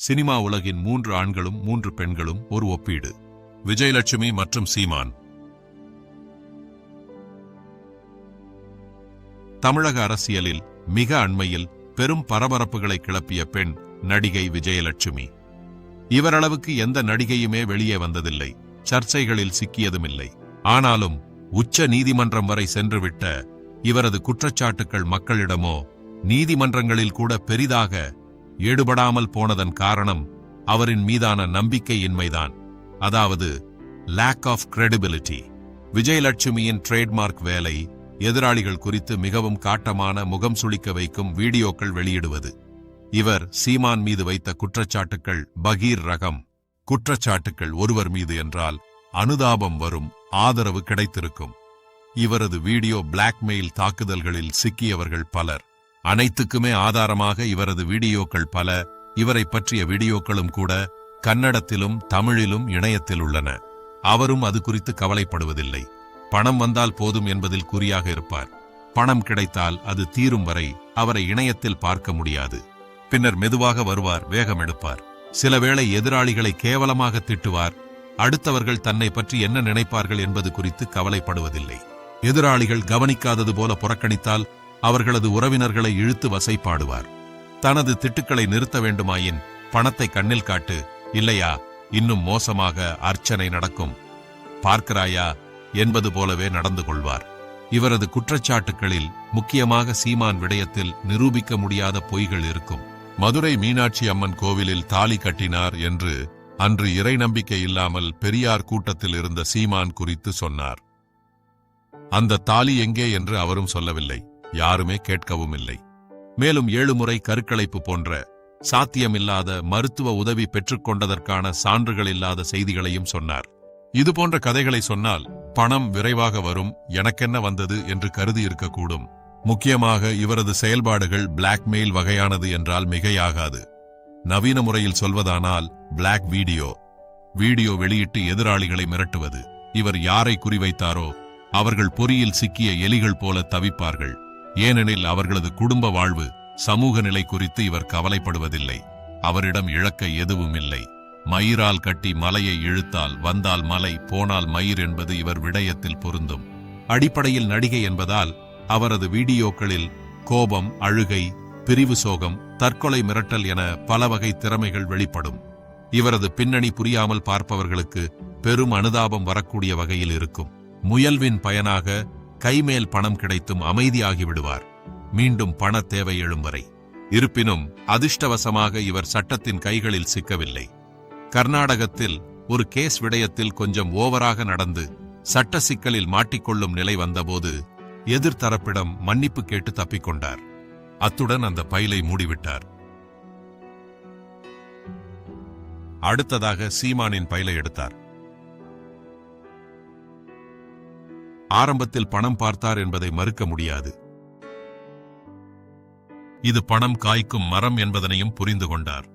Cinema உலகின் மூன்று ஆண்களும் மூன்று பெண்களும் ஒரு ஒப்பீடு. விஜயலட்சுமி மற்றும் சீமான். தமிழக அரசியலில் மிக அண்மையில் பெரும் பரபரப்புகளை கிளப்பிய பெண் நடிகை விஜயலட்சுமி. இவரளவுக்கு எந்த நடிகையுமே வெளியே வந்ததில்லை. சர்ச்சைகளில் சிக்கியதுமில்லை. ஆனாலும் உச்ச நீதிமன்றம் வரை சென்றுவிட்ட இவரது குற்றச்சாட்டுக்கள் மக்களிடமோ நீதிமன்றங்களில் கூட பெரிதாக ஈடுபடாமல் போனதன் காரணம் அவரின் மீதான நம்பிக்கையின்மைதான். அதாவது லேக் ஆஃப் கிரெடிபிலிட்டி விஜயலட்சுமியின் ட்ரேட்மார்க் வேலை எதிராளிகள் குறித்து மிகவும் காட்டமான முகம் சுளிக்க வைக்கும் வீடியோக்கள் வெளியிடுவது. இவர் சீமான் மீது வைத்த குற்றச்சாட்டுக்கள் பகீர் ரகம். குற்றச்சாட்டுக்கள் ஒருவர் மீது என்றால் அனுதாபம் வரும் ஆதரவு கிடைத்திருக்கும். இவரது வீடியோ பிளாக்மெயில் தாக்குதல்களில் சிக்கியவர்கள் பலர். அனைத்துக்குமே ஆதாரமாக இவரது வீடியோக்கள் பல. இவரை பற்றிய வீடியோக்களும் கூட கன்னடத்திலும் தமிழிலும் இணையத்தில் உள்ளன. அவரும் அது குறித்து கவலைப்படுவதில்லை. பணம் வந்தால் போதும் என்பதில் குறியாக இருப்பார். பணம் கிடைத்தால் அது தீரும் வரை அவரை இணையத்தில் பார்க்க முடியாது. பின்னர் மெதுவாக வருவார் வேகம் எடுப்பார். சிலவேளை எதிராளிகளை கேவலமாக திட்டுவார். அடுத்தவர்கள் தன்னை பற்றி என்ன நினைப்பார்கள் என்பது குறித்து கவலைப்படுவதில்லை. எதிராளிகள் கவனிக்காதது போல புறக்கணித்தால் அவர்களது உறவினர்களை இழுத்து வசைப்பாடுவார். தனது திட்டுக்களை நிறுத்த வேண்டுமாயின் பணத்தை கண்ணில் காட்டு இல்லையா இன்னும் மோசமாக அர்ச்சனை நடக்கும். பார்க்கிறாயா? என்பது போலவே நடந்து கொள்வார். இவரது குற்றச்சாட்டுகளில் முக்கியமாக சீமான் விடயத்தில் நிரூபிக்க முடியாத பொய்கள் இருக்கும். மதுரை மீனாட்சி அம்மன் கோவிலில் தாலி கட்டினார் என்று அன்று இறை நம்பிக்கை இல்லாமல் பெரியார் கூட்டத்தில் இருந்த சீமான் குறித்து சொன்னார். அந்த தாலி எங்கே என்று அவரும் சொல்லவில்லை. யாருமே கேட்கவும் இல்லை மேலும் ஏழு முறை கருக்கலைப்பு போன்ற சாத்தியமில்லாத மருத்துவ உதவி பெற்றுக்கொண்டதற்கான சான்றுகள் இல்லாத செய்திகளையும் சொன்னார். இது போன்ற கதைகளை சொன்னால் பணம் விரைவாக வரும் எனக்கென்ன வந்தது என்று கருதி இருக்கக்கூடும். முக்கியமாக இவரது செயல்பாடுகள் பிளாக்மெயில் வகையானது என்றால் மிகையாகாது. நவீன முறையில் சொல்வதானால் பிளாக் வீடியோ வீடியோ வெளியிட்டு எதிராளிகளை மிரட்டுவது. இவர் யாரை குறிவைத்தாரோ அவர்கள் பொறியில் சிக்கிய எலிகள் போல தவிப்பார்கள். ஏனெனில் அவர்களது குடும்ப வாழ்வு சமூக நிலை குறித்து இவர் கவலைப்படுவதில்லை. அவரிடம் இழக்க எதுவும் இல்லை மயிரால் கட்டி மலையை இழுத்தால் வந்தால் மலை போனால் மயிர் என்பது இவர் விடயத்தில் பொருந்தும். அடிப்படையில் நடிகை என்பதால் அவரது வீடியோக்களில் கோபம் அழுகை பிரிவு சோகம் தற்கொலை மிரட்டல் என பல வகை திறமைகள் வெளிப்படும். இவரது பின்னணி புரியாமல் பார்ப்பவர்களுக்கு பெரும் அனுதாபம் வரக்கூடிய வகையில் இருக்கும். முயல்வின் பயனாக கைமேல் பணம் கிடைத்தும் அமைதியாகி விடுவார். மீண்டும் பண தேவை எழும் வரை. இருப்பினும் அதிர்ஷ்டவசமாக இவர் சட்டத்தின் கைகளில் சிக்கவில்லை. கர்நாடகத்தில் ஒரு கேஸ் விடயத்தில் கொஞ்சம் ஓவராக நடந்து சட்ட சிக்கலில் மாட்டிக்கொள்ளும் நிலை வந்தபோது எதிர்த்தரப்பிடம் மன்னிப்பு கேட்டு தப்பிக்கொண்டார் அத்துடன் அந்த பைலை மூடிவிட்டார். அடுத்ததாக சீமானின் பைலை எடுத்தார். ஆரம்பத்தில் பணம் பார்த்தார் என்பதை மறுக்க முடியாது. இது பணம் காய்க்கும் மரம் என்பதனையும் புரிந்து கொண்டார்.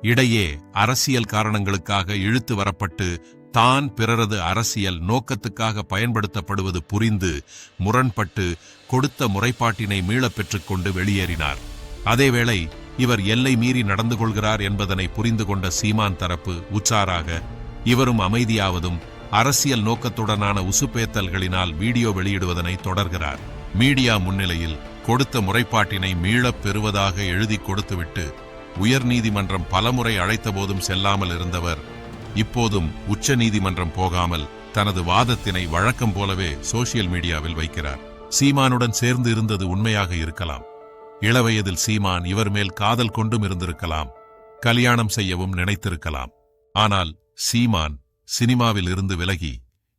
இடையே அரசியல் காரணங்களுக்காக இழுத்து வரப்பட்டு தான் பிறரது அரசியல் நோக்கத்துக்காக பயன்படுத்தப்படுவது புரிந்து முரண்பட்டு கொடுத்த முறைப்பாட்டினை மீளப் பெற்றுக்கொண்டு வெளியேறினார். அதேவேளை இவர் எல்லை மீறி நடந்து கொள்கிறார் என்பதனை புரிந்து கொண்ட சீமான் தரப்பு உச்சாராக இவரும் அமைதியாவதும் அரசியல் நோக்கத்துடனான உசுப்பேத்தல்களினால் வீடியோ வெளியிடுவதனை தொடர்கிறார். மீடியா முன்னிலையில் கொடுத்த முறைப்பாட்டினை மீளப் பெறுவதாக எழுதி கொடுத்துவிட்டு உயர்நீதிமன்றம் பலமுறை அழைத்தபோதும் செல்லாமல் இருந்தவர் இப்போதும் உச்ச நீதிமன்றம் போகாமல் தனது வாதத்தினை வழக்கம் போலவே சோசியல் மீடியாவில் வைக்கிறார். சீமானுடன் சேர்ந்து இருந்தது உண்மையாக இருக்கலாம். இளவயதில் சீமான் இவர் மேல் காதல் கொண்டும் இருந்திருக்கலாம். கல்யாணம் செய்யவும் நினைத்திருக்கலாம். ஆனால் சீமான் சினிமாவில் இருந்து விலகி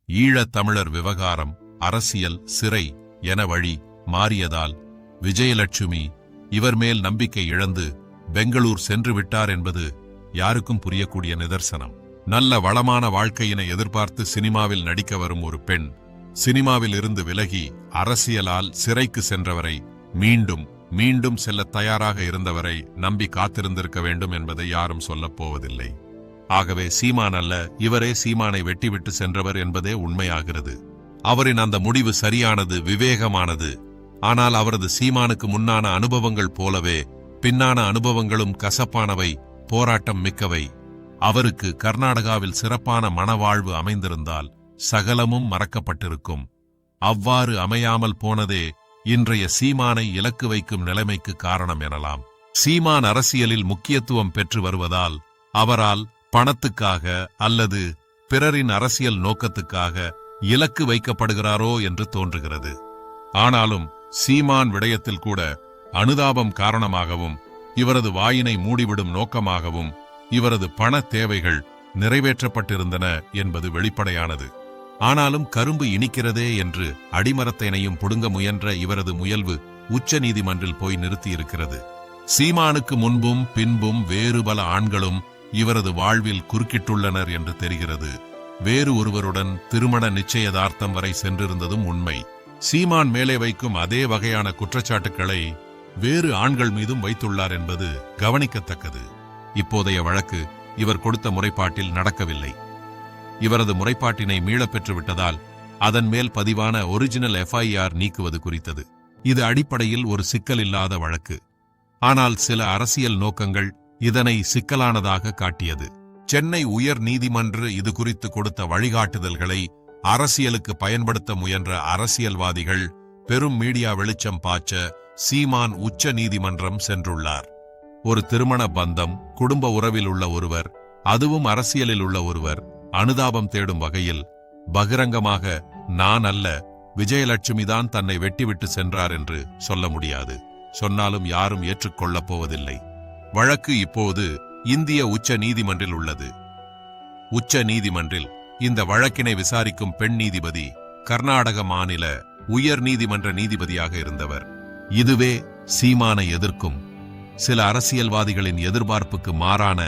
ஈழத் தமிழர் விவகாரம் அரசியல் சிறை என வழி மாறியதால் விஜயலட்சுமி இவர் மேல் நம்பிக்கை இழந்து பெங்களூர் சென்று விட்டார் என்பது யாருக்கும் புரியக்கூடிய நிதர்சனம். நல்ல வளமான வாழ்க்கையினை எதிர்பார்த்து சினிமாவில் நடிக்க வரும் ஒரு பெண் சினிமாவில் இருந்து விலகி அரசியலால் சிறைக்கு சென்றவரை மீண்டும் மீண்டும் செல்ல தயாராக இருந்தவரை நம்பி காத்திருந்திருக்க வேண்டும் என்பதை யாரும் சொல்லப் போவதில்லை. ஆகவே சீமான் அல்ல இவரே சீமானை வெட்டிவிட்டு சென்றவர் என்பதே உண்மையாகிறது. அவரின் அந்த முடிவு சரியானது விவேகமானது. ஆனால் அவரது சீமானுக்கு முன்னான அனுபவங்கள் போலவே பின்னான அனுபவங்களும் கசப்பானவை போராட்டம் மிக்கவை. அவருக்கு கர்நாடகாவில் சிறப்பான மனவாழ்வு அமைந்திருந்தால் சகலமும் மறக்கப்பட்டிருக்கும். அவ்வாறு அமையாமல் போனதே இன்றைய சீமானை இலக்கு வைக்கும் நிலைமைக்கு காரணம் எனலாம். சீமான் அரசியலில் முக்கியத்துவம் பெற்று வருவதால் அவரால் பணத்துக்காக அல்லது பிறரின் அரசியல் நோக்கத்துக்காக இலக்கு வைக்கப்படுகிறாரோ என்று தோன்றுகிறது. ஆனாலும் சீமான் விடயத்தில் கூட அனுதாபம் காரணமாகவும் இவரது வாயினை மூடிவிடும் நோக்கமாகவும் இவரது பண தேவைகள் நிறைவேற்றப்பட்டிருந்தன என்பது வெளிப்படையானது. ஆனாலும் கரும்பு இனிக்கிறதே என்று அடிமரத்தினையும் புடுங்க முயன்ற இவரது முயல்வு உச்ச நீதிமன்றில் போய் நிறுத்தியிருக்கிறது. சீமானுக்கு முன்பும் பின்பும் வேறு பல ஆண்களும் இவரது வாழ்வில் குறுக்கிட்டுள்ளனர் என்று தெரிகிறது. வேறு ஒருவருடன் திருமண நிச்சயதார்த்தம் வரை சென்றிருந்ததும் உண்மை. சீமான் மேலே வைக்கும் அதே வகையான குற்றச்சாட்டுக்களை வேறு ஆண்கள் மீதும் வைத்துள்ளார் என்பது கவனிக்கத்தக்கது. இப்போதைய வழக்கு இவர் கொடுத்த முறைப்பாட்டில் நடக்கவில்லை. இவரது முறைப்பாட்டினை மீளப்பெற்று விட்டதால் அதன் மேல் பதிவான ஒரிஜினல் எஃப்ஐஆர் நீக்குவது குறித்தது. இது அடிப்படையில் ஒரு சிக்கல் இல்லாத வழக்கு. ஆனால் சில அரசியல் நோக்கங்கள் இதனை சிக்கலானதாக காட்டியது. சென்னை உயர் நீதிமன்று இது குறித்து கொடுத்த வழிகாட்டுதல்களை அரசியலுக்கு பயன்படுத்த முயன்ற அரசியல்வாதிகள் பெரும் மீடியா வெளிச்சம் பாய்ச்ச சீமான் உச்ச நீதிமன்றம் சென்றுள்ளார். ஒரு திருமண பந்தம் குடும்ப உறவில் உள்ள ஒருவர் அதுவும் அரசியலில் உள்ள ஒருவர் அனுதாபம் தேடும் வகையில் பகிரங்கமாக நான் அல்ல விஜயலட்சுமி தான் தன்னை வெட்டிவிட்டு சென்றார் என்று சொல்ல முடியாது. சொன்னாலும் யாரும் ஏற்றுக்கொள்ளப் போவதில்லை. வழக்கு இப்போது இந்திய உச்ச நீதிமன்றில் உள்ளது. உச்ச நீதிமன்றில் இந்த வழக்கினை விசாரிக்கும் பெண் நீதிபதி கர்நாடக மாநில உயர் நீதிமன்ற நீதிபதியாக இருந்தவர். இதுவே சீமானை எதிர்க்கும். சில அரசியல்வாதிகளின் எதிர்பார்ப்புக்கு மாறான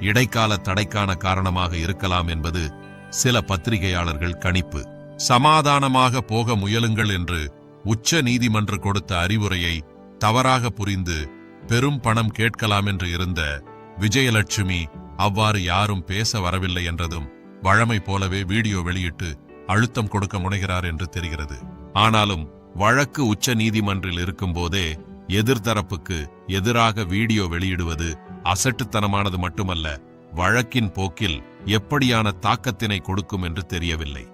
இடைக்கால தடைக்கான காரணமாக இருக்கலாம் என்பது சில பத்திரிகையாளர்கள் கணிப்பு. சமாதானமாக போக முயலுங்கள் என்று உச்ச நீதிமன்ற கொடுத்த அறிவுரையை தவறாக புரிந்து பெரும் பணம் கேட்கலாம் என்று இருந்த விஜயலட்சுமி அவ்வாறு யாரும் பேச வரவில்லை என்றதும் வழமை போலவே வீடியோ வெளியிட்டு அழுத்தம் கொடுக்க முனைகிறார் என்று தெரிகிறது. ஆனாலும் வழக்கு உச்ச நீதிமன்றில் இருக்கும்போதே எதிர்தரப்புக்கு எதிராக வீடியோ வெளியிடுவது அசட்டுத்தனமானது மட்டுமல்ல வழக்கின் போக்கில் எப்படியான தாக்கத்தினை கொடுக்கும் என்று தெரியவில்லை.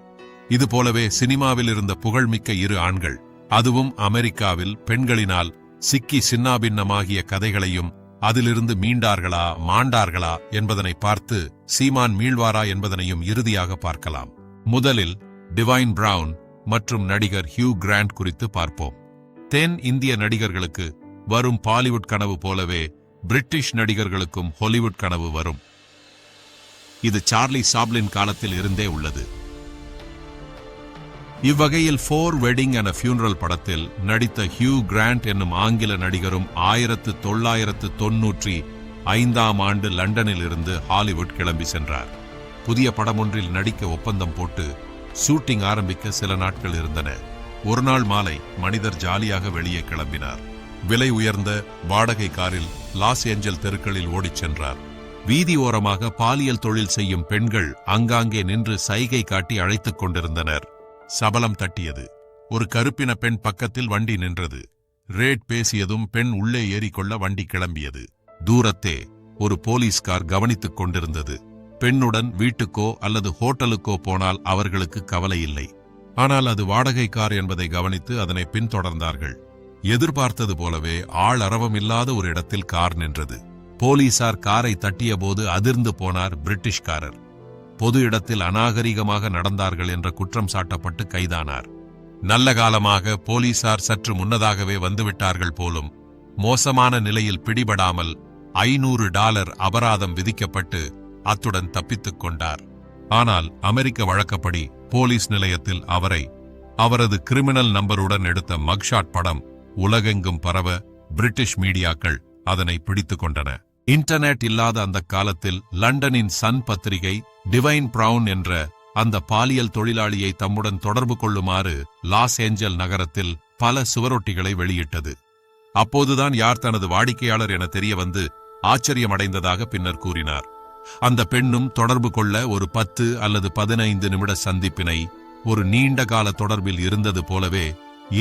இது போலவே சினிமாவில் இருந்த புகழ்மிக்க இரு ஆண்கள் அதுவும் அமெரிக்காவில் பெண்களினால் சிக்கி சின்னாபின்னமாகிய கதைகளையும் அதிலிருந்து மீண்டார்களா மாண்டார்களா என்பதனை பார்த்து சீமான் மீள்வாரா என்பதனையும் இறுதியாக பார்க்கலாம். முதலில் டிவைன் பிரவுன் மற்றும் நடிகர் ஹியூ கிராண்ட் குறித்து பார்ப்போம். தென் இந்திய நடிகர்களுக்கு வரும் பாலிவுட் கனவு போலவே பிரிட்டிஷ் நடிகர்களுக்கும் ஹாலிவுட் கனவு வரும். இது சார்லி சாப்லின் காலத்தில் இருந்தே உள்ளது. இவ்வகையில் ஃபோர் வெட்டிங் அண்ட் ஃபியூனரல் படத்தில் நடித்த ஹியூ கிராண்ட் என்னும் ஆங்கில நடிகரும் ஆயிரத்து தொள்ளாயிரத்து தொன்னூற்றி ஐந்தாம் ஆண்டு லண்டனில் இருந்து ஹாலிவுட் கிளம்பி சென்றார். புதிய படம் ஒன்றில் நடிக்க ஒப்பந்தம் போட்டு ஷூட்டிங் ஆரம்பிக்க சில நாட்கள் இருந்தன. ஒரு நாள் மாலை மனிதர் ஜாலியாக வெளியே கிளம்பினார். விலை உயர்ந்த வாடகை காரில் லாஸ் ஏஞ்சல் தெருக்களில் ஓடிச் சென்றார். வீதி ஓரமாக பாலியல் தொழில் செய்யும் பெண்கள் அங்காங்கே நின்று சைகை காட்டி அழைத்துக் கொண்டிருந்தனர். சபலம் தட்டியது. ஒரு கருப்பின பெண் பக்கத்தில் வண்டி நின்றது. ரேட் பேசியதும் பெண் உள்ளே ஏறிக்கொள்ள வண்டி கிளம்பியது. தூரத்தே ஒரு போலீஸ்கார் கவனித்துக் கொண்டிருந்தது. பெண்ணுடன் வீட்டுக்கோ அல்லது ஹோட்டலுக்கோ போனால் அவர்களுக்கு கவலை இல்லை. ஆனால் அது வாடகை கார் என்பதை கவனித்து அதனை பின்தொடர்ந்தார்கள். எதிர்பார்த்தது போலவே ஆள் அரவமில்லாத ஒரு இடத்தில் கார் நின்றது. போலீசார் காரை தட்டியபோது அதிர்ந்து போனார் பிரிட்டிஷ்காரர். பொது இடத்தில் அநாகரிகமாக நடந்தார்கள் என்ற குற்றம் சாட்டப்பட்டு கைதானார். நல்ல காலமாக போலீசார் சற்று முன்னதாகவே வந்துவிட்டார்கள் போலும் மோசமான நிலையில் பிடிபடாமல் ஐநூறு டாலர் அபராதம் விதிக்கப்பட்டு அத்துடன் தப்பித்துக் கொண்டார். ஆனால் அமெரிக்க வழக்கப்படி போலீஸ் நிலையத்தில் அவரை அவரது கிரிமினல் நம்பருடன் எடுத்த மக்ஷாட் படம் உலகெங்கும் பரவ பிரிட்டிஷ் மீடியாக்கள் அதனை பிடித்துக் கொண்டன. இன்டர்நெட் இல்லாத அந்த காலத்தில் லண்டனின் சன் பத்திரிகை டிவைன் பிரவுன் என்ற அந்த பாலியல் தொழிலாளியை தம்முடன் தொடர்பு கொள்ளுமாறு லாஸ் ஏஞ்சல் நகரத்தில் பல சுவரொட்டிகளை வெளியிட்டது. அப்போதுதான் யார் தனது வாடிக்கையாளர் என தெரிய வந்து ஆச்சரியமடைந்ததாக பின்னர் கூறினார். அந்த பெண்ணும் தொடர்பு கொள்ள ஒரு பத்து அல்லது பதினைந்து நிமிட சந்திப்பினை ஒரு நீண்ட கால தொடர்பில் இருந்தது போலவே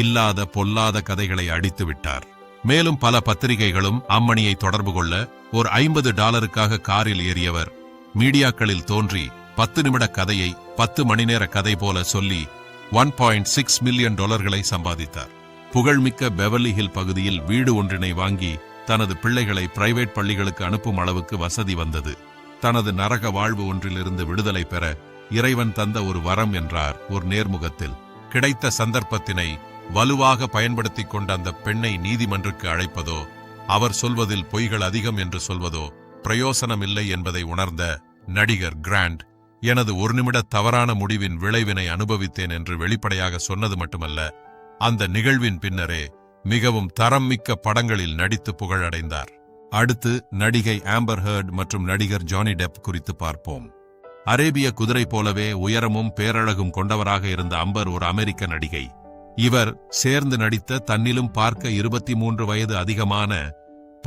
இல்லாத பொல்லாத கதைகளை அடித்து விட்டார் மேலும் பல பத்திரிகைகளும் அம்மணியை தொடர்பு கொள்ள ஒரு ஐம்பது டாலருக்காக காரில் ஏறியவர். மீடியாக்களில் தோன்றி பத்து நிமிட கதையை பத்து மணி நேர கதை போல சொல்லி ஒன் பாயிண்ட் சிக்ஸ் மில்லியன் டாலர்களை சம்பாதித்தார். புகழ்மிக்க பெவர்லி ஹில் பகுதியில் வீடு ஒன்றினை வாங்கி தனது பிள்ளைகளை பிரைவேட் பள்ளிகளுக்கு அனுப்பும் அளவுக்கு வசதி வந்தது. தனது நரக வாழ்வு ஒன்றிலிருந்து விடுதலை பெற இறைவன் தந்த ஒரு வரம் என்றார் ஒரு நேர்முகத்தில். கிடைத்த சந்தர்ப்பத்தினை வலுவாக பயன்படுத்திக் கொண்ட அந்த பெண்ணை நீதிமன்றுக்கு அழைப்பதோ அவர் சொல்வதில் பொய்கள் அதிகம் என்று சொல்வதோ பிரயோசனமில்லை என்பதை உணர்ந்த நடிகர் கிராண்ட் எனது ஒரு நிமிட தவறான முடிவின் விளைவினை அனுபவித்தேன் என்று வெளிப்படையாக சொன்னது மட்டுமல்ல அந்த நிகழ்வின் பின்னரே மிகவும் தரம் மிக்க படங்களில் நடித்து புகழடைந்தார். அடுத்து நடிகை ஆம்பர் ஹர்ட் மற்றும் நடிகர் ஜானி டெப் குறித்து பார்ப்போம். அரேபிய குதிரை போலவே உயரமும் பேரழகும் கொண்டவராக இருந்த அம்பர் ஒரு அமெரிக்க நடிகை. இவர் சேர்ந்து நடித்த தன்னிலும் பார்க்க இருபத்தி மூன்று வயது அதிகமான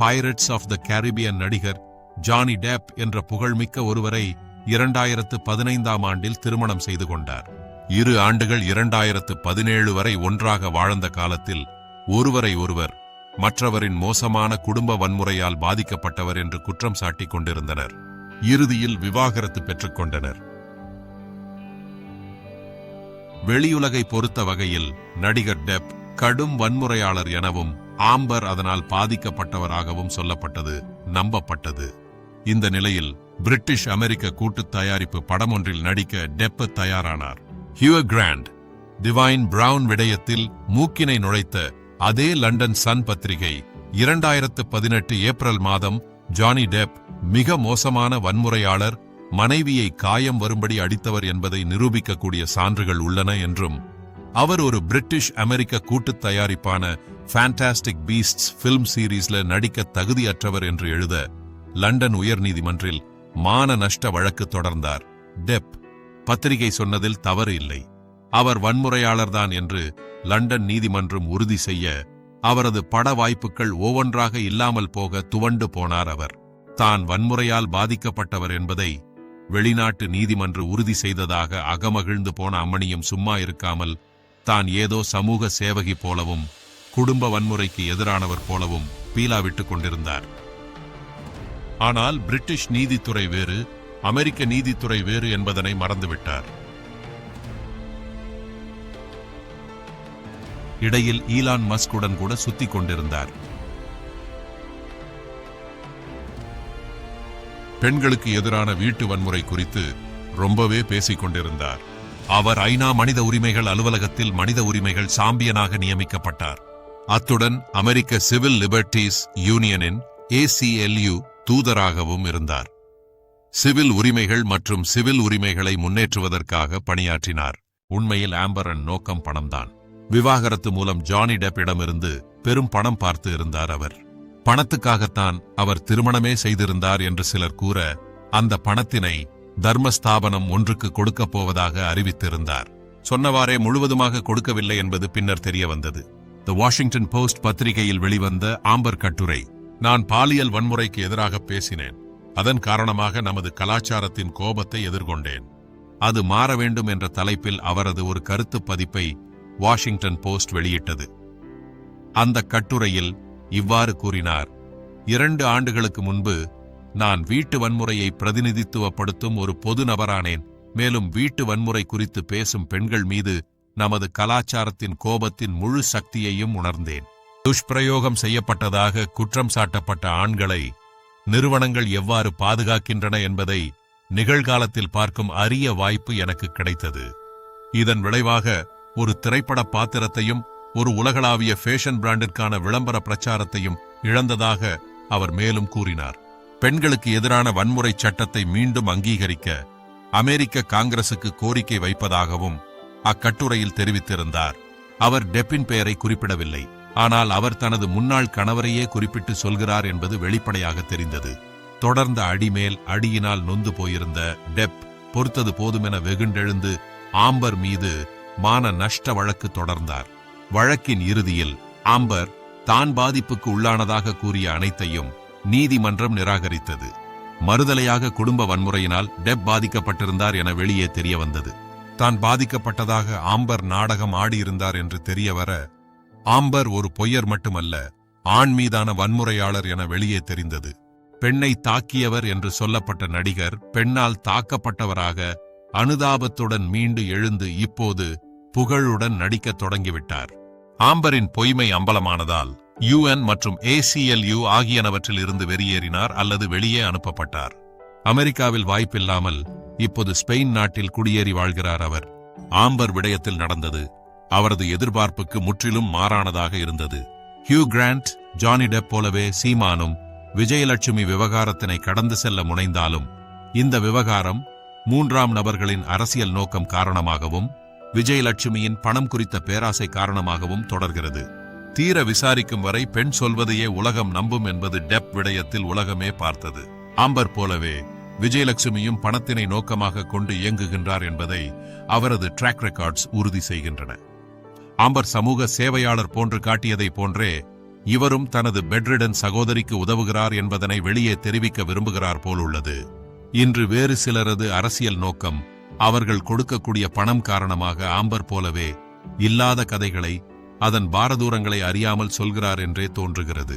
பைரட்ஸ் ஆஃப் த கேரிபியன் நடிகர் ஜானி டேப் என்ற புகழ்மிக்க ஒருவரை இரண்டாயிரத்து பதினைந்தாம் ஆண்டில் திருமணம் செய்து கொண்டார். இரு ஆண்டுகள் இரண்டாயிரத்து பதினேழு வரை ஒன்றாக வாழ்ந்த காலத்தில் ஒருவரை ஒருவர் மற்றவரின் மோசமான குடும்ப வன்முறையால் பாதிக்கப்பட்டவர் என்று குற்றம் சாட்டிக் கொண்டிருந்தனர். இறுதியில் விவாகரத்து பெற்றுக் கொண்டனர். வெளியுலகை பொறுத்த வகையில் நடிகர் டெப் கடும் வன்முறையாளர் எனவும் ஆம்பர் அதனால் பாதிக்கப்பட்டவராகவும் சொல்லப்பட்டது நம்பப்பட்டது. இந்த நிலையில் பிரிட்டிஷ் அமெரிக்க கூட்டு தயாரிப்பு படம் ஒன்றில் நடிக்க டெப் தயாரானார். ஹியூ கிராண்ட் டிவைன் பிரவுன் விடயத்தில் மூக்கினை நுழைத்த அதே லண்டன் சன் பத்திரிகை இரண்டாயிரத்து பதினெட்டு ஏப்ரல் மாதம் ஜானி டெப் மிக மோசமான வன்முறையாளர் மனைவியை காயம் வரும்படி அடித்தவர் என்பதை நிரூபிக்கக்கூடிய சான்றுகள் உள்ளன என்றும் அவர் ஒரு பிரிட்டிஷ் அமெரிக்க கூட்டு தயாரிப்பான ஃபேண்டாஸ்டிக் பீஸ்ட்ஸ் ஃபிலிம் சீரீஸ்ல நடிக்க தகுதியற்றவர் என்று எழுத லண்டன் உயர்நீதிமன்றில் மான நஷ்ட வழக்கு தொடர்ந்தார். டெப் பத்திரிகை சொன்னதில் தவறு இல்லை. அவர் வன்முறையாளர்தான் என்று லண்டன் நீதிமன்றம் உறுதி செய்ய அவரது பட வாய்ப்புகள் ஒவ்வொன்றாக இல்லாமல் போக துவண்டு போனார் அவர். தான் வன்முறையால் பாதிக்கப்பட்டவர் என்பதை வெளிநாட்டு நீதிமன்று உறுதி செய்ததாக அகமகிழ்ந்து போன அம்மணியும் சும்மா இருக்காமல் தான் ஏதோ சமூக சேவகி போலவும் குடும்ப வன்முறைக்கு எதிரானவர் போலவும் பீலாவிட்டுக் கொண்டிருந்தார். ஆனால் பிரிட்டிஷ் நீதித்துறை வேறு அமெரிக்க நீதித்துறை வேறு என்பதனை மறந்துவிட்டார். இடையில் ஈலான் மஸ்குடன் கூட சுத்திக் கொண்டிருந்தார். பெண்களுக்கு எதிரான வீட்டு வன்முறை குறித்து ரொம்பவே பேசிக் கொண்டிருந்தார். அவர் ஐநா மனித உரிமைகள் அலுவலகத்தில் மனித உரிமைகள் சாம்பியனாக நியமிக்கப்பட்டார். அத்துடன் அமெரிக்க சிவில் லிபர்டீஸ் யூனியனின் ஏசிஎல்யு தூதராகவும் இருந்தார். சிவில் உரிமைகள் மற்றும் சிவில் உரிமைகளை முன்னேற்றுவதற்காக பணியாற்றினார். உண்மையில் ஆம்பரன் நோக்கம் பணம்தான். விவாகரத்து மூலம் ஜானி டெப்பிடமிருந்து பெரும் பணம் பார்த்து இருந்தார் அவர். பணத்துக்காகத்தான் அவர் திருமணமே செய்திருந்தார் என்று சிலர் கூற அந்த பணத்தினை தர்மஸ்தாபனம் ஒன்றுக்கு கொடுக்கப் போவதாக அறிவித்திருந்தார். சொன்னவாறே முழுவதுமாக கொடுக்கவில்லை என்பது பின்னர் தெரிய வந்தது த வாஷிங்டன் போஸ்ட் பத்திரிகையில் வெளிவந்த ஆம்பர் கட்டுரை நான் பாலியல் வன்முறைக்கு எதிராக பேசினேன். அதன் காரணமாக நமது கலாச்சாரத்தின் கோபத்தை எதிர்கொண்டேன். அது மாற வேண்டும் என்ற தலைப்பில் அவரது ஒரு கருத்து பதிப்பை வாஷிங்டன் போஸ்ட் வெளியிட்டது. அந்த கட்டுரையில் இவ்வாறு கூறினார் இரண்டு ஆண்டுகளுக்கு முன்பு நான் வீட்டு வன்முறையை பிரதிநிதித்துவப்படுத்தும் ஒரு பொது நபரானேன். மேலும் வீட்டு வன்முறை குறித்து பேசும் பெண்கள் மீது நமது கலாச்சாரத்தின் கோபத்தின் முழு சக்தியையும் உணர்ந்தேன். துஷ்பிரயோகம் செய்யப்பட்டதாக குற்றம் சாட்டப்பட்ட ஆண்களை நிறுவனங்கள் எவ்வாறு பாதுகாக்கின்றன என்பதை நிகழ்காலத்தில் பார்க்கும் அரிய வாய்ப்பு எனக்கு கிடைத்தது. இதன் விளைவாக ஒரு திரைப்பட பாத்திரத்தையும் ஒரு உலகளாவிய ஃபேஷன் பிராண்டிற்கான விளம்பர பிரச்சாரத்தையும் இழந்ததாக அவர் மேலும் கூறினார். பெண்களுக்கு எதிரான வன்முறை சட்டத்தை மீண்டும் அங்கீகரிக்க அமெரிக்க காங்கிரசுக்கு கோரிக்கை வைப்பதாகவும் அக்கட்டுரையில் தெரிவித்திருந்தார். அவர் டெப்பின் பெயரை குறிப்பிடவில்லை. ஆனால் அவர் தனது முன்னாள் கணவரையே குறிப்பிட்டு சொல்கிறார் என்பது வெளிப்படையாக தெரிந்தது. தொடர்ந்த அடிமேல் அடியினால் நொந்து போயிருந்த டெப் பொறுத்தது போதுமென வெகுண்டெழுந்து ஆம்பர் மீது மான நஷ்ட வழக்கு தொடர்ந்தார். வழக்கின் இறுதியில் ஆம்பர் தான் பாதிப்புக்கு உள்ளானதாக கூறிய அனைத்தையும் நீதிமன்றம் நிராகரித்தது. மறுதலையாக குடும்ப வன்முறையினால் டெப் பாதிக்கப்பட்டிருந்தார் என வெளியே தெரிய வந்தது தான் பாதிக்கப்பட்டதாக ஆம்பர் நாடகம் ஆடியிருந்தார் என்று தெரியவர ஆம்பர் ஒரு பொய்யர் மட்டுமல்ல ஆண் மீதான வன்முறையாளர் என வெளியே தெரிந்தது. பெண்ணை தாக்கியவர் என்று சொல்லப்பட்ட நடிகர் பெண்ணால் தாக்கப்பட்டவராக அனுதாபத்துடன் மீண்டு எழுந்து இப்போது புகழுடன் நடிக்கத் தொடங்கிவிட்டார். ஆம்பரின் பொய்மை அம்பலமானதால் யுஎன் மற்றும் ஏசிஎல்யு ஆகியனவற்றில் இருந்து வெளியேறினார் அல்லது வெளியே அனுப்பப்பட்டார். அமெரிக்காவில் வாய்ப்பில்லாமல் இப்போது ஸ்பெயின் நாட்டில் குடியேறி வாழ்கிறார் அவர். ஆம்பர் விடயத்தில் நடந்தது அவரது எதிர்பார்ப்புக்கு முற்றிலும் மாறானதாக இருந்தது. ஹியூ கிராண்ட் ஜானி டெப் போலவே சீமானும் விஜயலட்சுமி விவகாரத்தினை கடந்து செல்ல முனைந்தாலும் இந்த விவகாரம் மூன்றாம் நபர்களின் அரசியல் நோக்கம் காரணமாகவும் விஜயலட்சுமியின் பணம் குறித்த பேராசை காரணமாகவும் தொடர்கிறது. தீர விசாரிக்கும் வரை பெண் சொல்வதையே உலகம் நம்பும் என்பது டெப் விடயத்தில் உலகமே பார்த்தது. ஆம்பர் போலவே விஜயலட்சுமியும் பணத்தினை நோக்கமாக கொண்டு இயங்குகின்றார் என்பதை அவரது ட்ராக் ரெக்கார்ட்ஸ் உறுதி செய்கின்றன. ஆம்பர் சமூக சேவையாளர் போன்று காட்டியதை போன்றே இவரும் தனது பெட்ரிடன் சகோதரிக்கு உதவுகிறார் என்பதனை வெளியே தெரிவிக்க விரும்புகிறார் போலுள்ளது. இன்று வேறு சிலரது அரசியல் நோக்கம் அவர்கள் கொடுக்கக்கூடிய பணம் காரணமாக ஆம்பர் போலவே இல்லாத கதைகளை அதன் பாரதூரங்களை அறியாமல் சொல்கிறார் என்றே தோன்றுகிறது.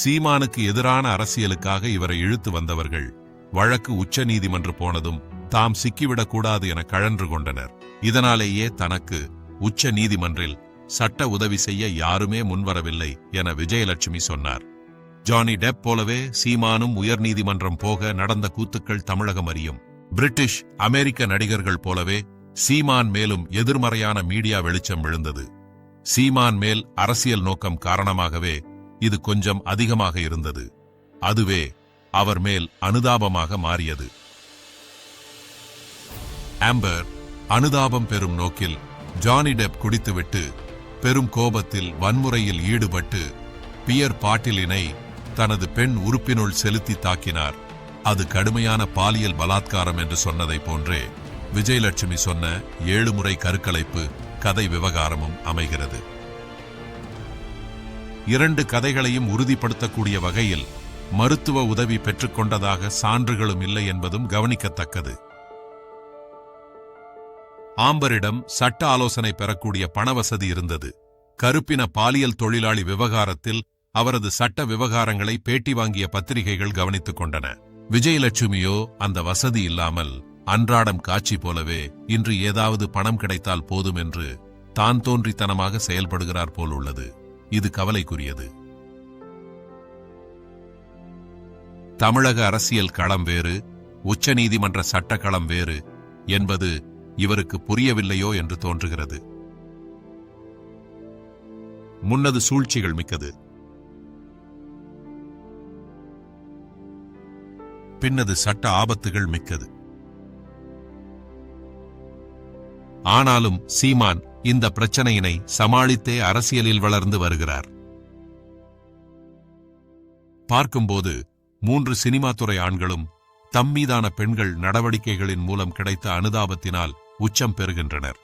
சீமானுக்கு எதிரான அரசியலுக்காக இவரை இழுத்து வந்தவர்கள் வழக்கு உச்ச நீதிமன்று போனதும் தாம் சிக்கிவிடக்கூடாது என கழன்று கொண்டனர். இதனாலேயே தனக்கு உச்ச நீதிமன்றில் சட்ட உதவி செய்ய யாருமே முன்வரவில்லை என விஜயலட்சுமி சொன்னார். ஜானி டெப் போலவே சீமானும் உயர்நீதிமன்றம் போக நடந்த கூத்துக்கள் தமிழகம் அறியும். பிரிட்டிஷ் அமெரிக்க நடிகர்கள் போலவே சீமான் மேலும் எதிர்மறையான மீடியா வெளிச்சம் விழுந்தது. சீமான் மேல் அரசியல் நோக்கம் காரணமாகவே இது கொஞ்சம் அதிகமாக இருந்தது. அதுவே அவர் மேல் அனுதாபமாக மாறியது. ஆம்பர் அனுதாபம் பெறும் நோக்கில் ஜானி டெப் குடித்துவிட்டு பெரும் கோபத்தில் வன்முறையில் ஈடுபட்டு பியர் பாட்டிலினை தனது பெண் உறுப்பினுள் செலுத்தி தாக்கினார். அது கடுமையான பாலியல் பலாத்காரம் என்று சொன்னதைப் போன்றே விஜயலட்சுமி சொன்ன ஏழு முறை கருக்கலைப்பு கதை விவகாரமும் அமைகிறது. இரண்டு கதைகளையும் உறுதிப்படுத்தக்கூடிய வகையில் மருத்துவ உதவி பெற்றுக்கொண்டதாக சான்றுகளும் இல்லை என்பதும் கவனிக்கத்தக்கது. ஆம்பரிடம் சட்ட ஆலோசனை பெறக்கூடிய பணவசதி இருந்தது. கருப்பின பாலியல் தொழிலாளி விவகாரத்தில் அவரது சட்ட விவகாரங்களை பேட்டி வாங்கிய பத்திரிகைகள் கவனித்துக் கொண்டன. விஜயலட்சுமியோ அந்த வசதி இல்லாமல் அன்றாடம் காட்சி போலவே இன்று ஏதாவது பணம் கிடைத்தால் போதும் என்று தான் தோன்றித்தனமாக செயல்படுகிறார் போல் உள்ளது இது கவலைக்குரியது. தமிழக அரசியல் களம் வேறு உச்சநீதிமன்ற சட்டக்களம் வேறு என்பது இவருக்கு புரியவில்லையோ என்று தோன்றுகிறது. முன்னது சூழ்ச்சிகள் மிக்கது. பின்னது சட்ட ஆபத்துகள் மிக்கது. ஆனாலும் சீமான் இந்த பிரச்சனையினை சமாளித்தே அரசியலில் வளர்ந்து வருகிறார். பார்க்கும்போது மூன்று சினிமா துறை ஆண்களும் தம்மீதான பெண்கள் நடவடிக்கைகளின் மூலம் கிடைத்த அனுதாபத்தினால் உச்சம் பெறுகின்றனர்.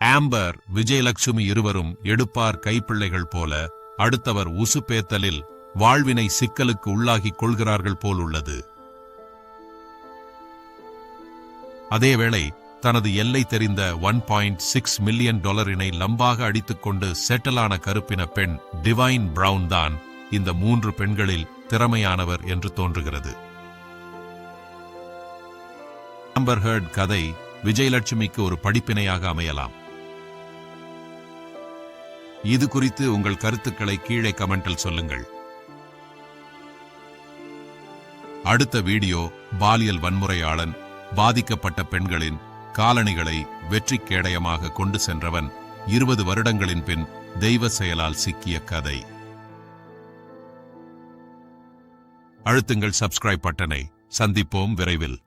ஆம்பர் விஜயலட்சுமி இருவரும் எடுப்பார் கைப்பிள்ளைகள் போல அடுத்தவர் உசுப்பேத்தலில் வாழ்வினை சிக்கலுக்கு உள்ளாகிக் கொள்கிறார்கள் போல் உள்ளது அதேவேளை தனது எல்லை தெரிந்த ஒன் பாயிண்ட் சிக்ஸ் மில்லியன் டாலரினை லம்பாக அடித்துக்கொண்டு செட்டலான கருப்பின பெண் டிவைன் பிரவுன் தான் இந்த மூன்று பெண்களில் திறமையானவர் என்று தோன்றுகிறது. ஆம்பர் ஹர்ட் கதை விஜயலட்சுமிக்கு ஒரு படிப்பினையாக அமையலாம். இது குறித்து உங்கள் கருத்துக்களை கீழே கமெண்டில் சொல்லுங்கள். அடுத்த வீடியோ பாலியல் வன்முறையாளன் பாதிக்கப்பட்ட பெண்களின் காலணிகளை வெற்றி கேடயமாக கொண்டு சென்றவன் இருபது வருடங்களின் பின் தெய்வ செயலால் சிக்கிய கதை. அழுத்துங்கள் சப்ஸ்கிரைப் பட்டனை. சந்திப்போம் விரைவில்.